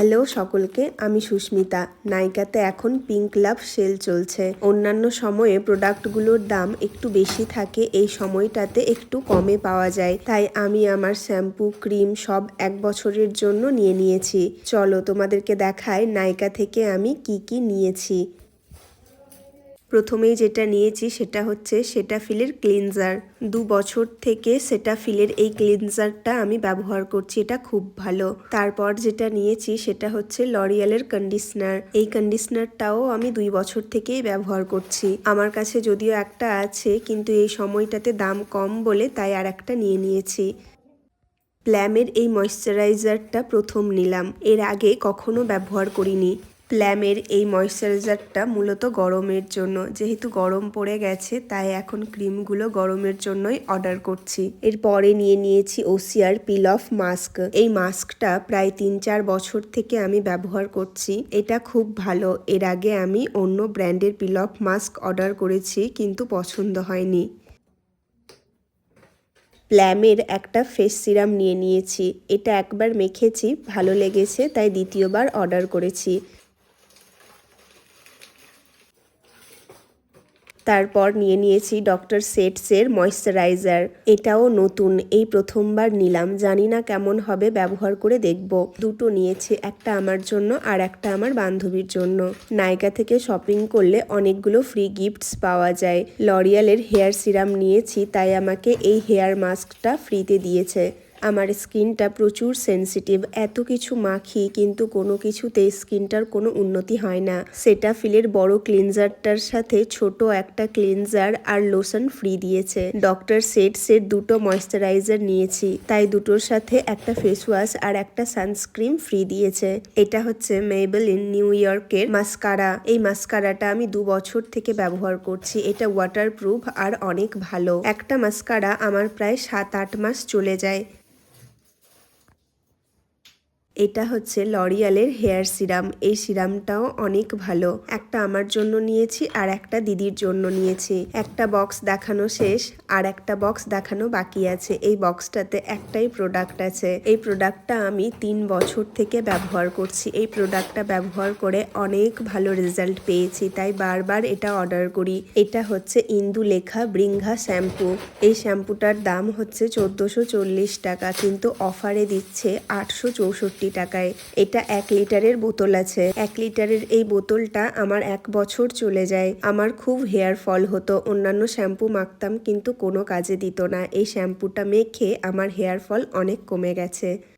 Hello সকলকে, আমি সুস্মিতা। নাইকাতে এখন পিঙ্ক লাভ সেল চলছে। অন্যান্য সময়ে প্রোডাক্টগুলোর দাম একটু বেশি থাকে, এই সময়টাতে একটু কমে পাওয়া যায়। তাই আমি আমার শ্যাম্পু ক্রিম সব এক বছরের জন্য নিয়ে নিয়েছি। চলো তোমাদেরকে দেখায় নাইকা থেকে আমি কি কি নিয়েছি। প্রথমেই যেটা নিয়েছি সেটা হচ্ছে সেটা ফিলের ক্লিনজার দু বছর থেকে সেটা ফিলের এই ক্লিনজারটা আমি ব্যবহার করছি, এটা খুব ভালো। তারপর যেটা নিয়েছি সেটা হচ্ছে লরিয়ালের কন্ডিশনার এই কন্ডিশনারটাও আমি দুই বছর থেকেই ব্যবহার করছি। আমার কাছে যদিও একটা আছে, কিন্তু এই সময়টাতে দাম কম বলে তাই আর একটা নিয়ে নিয়েছি। প্ল্যামের এই ময়শ্চারাইজারটা প্রথম নিলাম। এর আগে কখনো ব্যবহার করিনি। প্ল্যামের এই ময়শ্চারাইজারটা মূলত গরমের জন্য। যেহেতু গরম পড়ে গেছে, তাই এখন ক্রিমগুলো গরমের জন্যই অর্ডার করছি। এরপরে নিয়ে নিয়েছি ওসিয়ার পিল অফ মাস্ক। এই মাস্কটা প্রায় তিন চার বছর থেকে আমি ব্যবহার করছি। এটা খুব ভালো। এর আগে আমি অন্য ব্র্যান্ডের পিল অফ মাস্ক অর্ডার করেছি, কিন্তু পছন্দ হয়নি। প্ল্যামের একটা ফেস সিরাম নিয়ে নিয়েছি। এটা একবার মেখেছি, ভালো লেগেছে, তাই দ্বিতীয়বার অর্ডার করেছি। তারপর নিয়ে নিয়েছি ডক্টর সেটসের ময়শ্চারাইজার। এটাও নতুন, এই প্রথমবার নিলাম। জানি না কেমন হবে, ব্যবহার করে দেখব। দুটো নিয়েছি, একটা আমার জন্য আর একটা আমার বান্ধবীর জন্য। নাইকা থেকে শপিং করলে অনেকগুলো ফ্রি গিফটস পাওয়া যায়। লরিয়ালের হেয়ার সিরাম নিয়েছি, তাই আমাকে এই হেয়ার মাস্কটা ফ্রিতে দিয়েছে। আমার স্কিনটা প্রচুর সেন্সিটিভ এত কিছু মাখি কিন্তু কোনো কিছুতে স্কিনটার কোনো উন্নতি হয় না। সেটা ফিলের বড় ক্লিনজারটার সাথে ছোট একটা ক্লিনজার আর লোশন ফ্রি দিয়েছে। ডক্টর সেট সেট দুটো ময়শ্চারাইজার নিয়েছি, তাই দুটোর সাথে একটা ফেস ওয়াশ আর একটা সানস্ক্রিন ফ্রি দিয়েছে। এটা হচ্ছে মেবেল ইন নিউ ইয়র্কের মাস্কারা এই মাস্কারাটা আমি দু বছর থেকে ব্যবহার করছি। এটা ওয়াটারপ্রুফ আর অনেক ভালো। একটা মাস্কারা আমার প্রায় সাত আট মাস চলে যায়। এটা হচ্ছে লরিয়ালের হেয়ার সিরাম। এই সিরামটাও অনেক ভালো। একটা আমার জন্য নিয়েছি আর একটা দিদির জন্য নিয়েছি। একটা বক্স দেখানো শেষ আর একটা বক্স দেখানো বাকি আছে। এই বক্সটাতে একটাই প্রোডাক্ট আছে। এই প্রোডাক্টটা আমি তিন বছর থেকে ব্যবহার করছি। এই প্রোডাক্টটা ব্যবহার করে অনেক ভালো রেজাল্ট পেয়েছি। তাই বারবার এটা অর্ডার করি। এটা হচ্ছে ইন্দু লেখা বৃঙ্ঘা শ্যাম্পু। এই শ্যাম্পুটার দাম হচ্ছে চোদ্দোশো টাকা। কিন্তু অফারে দিচ্ছে আটশো চৌষট্টি টাকায়। এটা এক লিটারের বোতল আছে। এক লিটারের এই বোতলটা আমার এক বছর চলে যায়। আমার খুব হেয়ার ফল হতো। অন্যান্য শ্যাম্পু মাখতাম, কিন্তু কোনো কাজে দিত না। এই শ্যাম্পুটা মেখে আমার হেয়ার ফল অনেক কমে গেছে।